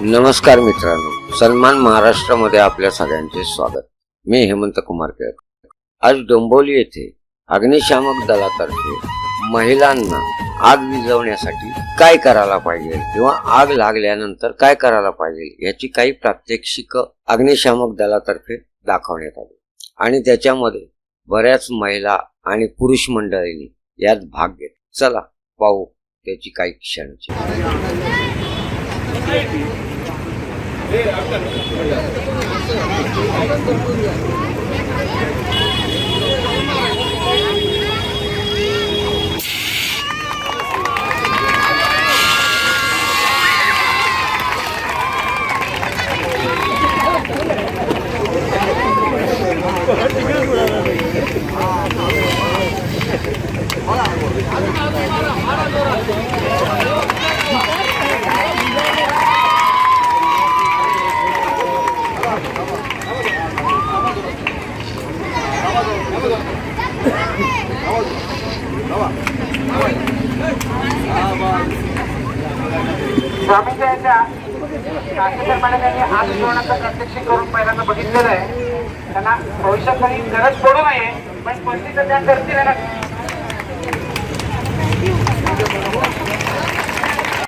नमस्कार मित्रांनो. सन्मान महाराष्ट्रामध्ये आपल्या सगळ्यांचे स्वागत. मी हेमंत कुमार केळकर. आज डोंबोली येथे अग्निशामक दलातर्फे महिलांना आग विझवण्यासाठी काय करायला पाहिजे किंवा आग लागल्यानंतर काय करायला पाहिजे याची काही प्रात्यक्षिक अग्निशामक दलातर्फे दाखवण्यात आली. आणि त्याच्यामध्ये बऱ्याच महिला आणि पुरुष मंडळींनी यात भाग घेतला. चला पाहू त्याची काही क्षणची 말아, 말아, 말아, 말아, 말아. यांच्या शासनप्रमाणे त्यांनी आज विझवण्याचं प्रत्यक्ष करून पहिल्यांदा बघितलेलं आहे. त्यांना भविष्यात काही गरज पडू नये पण पडली तर त्या करतील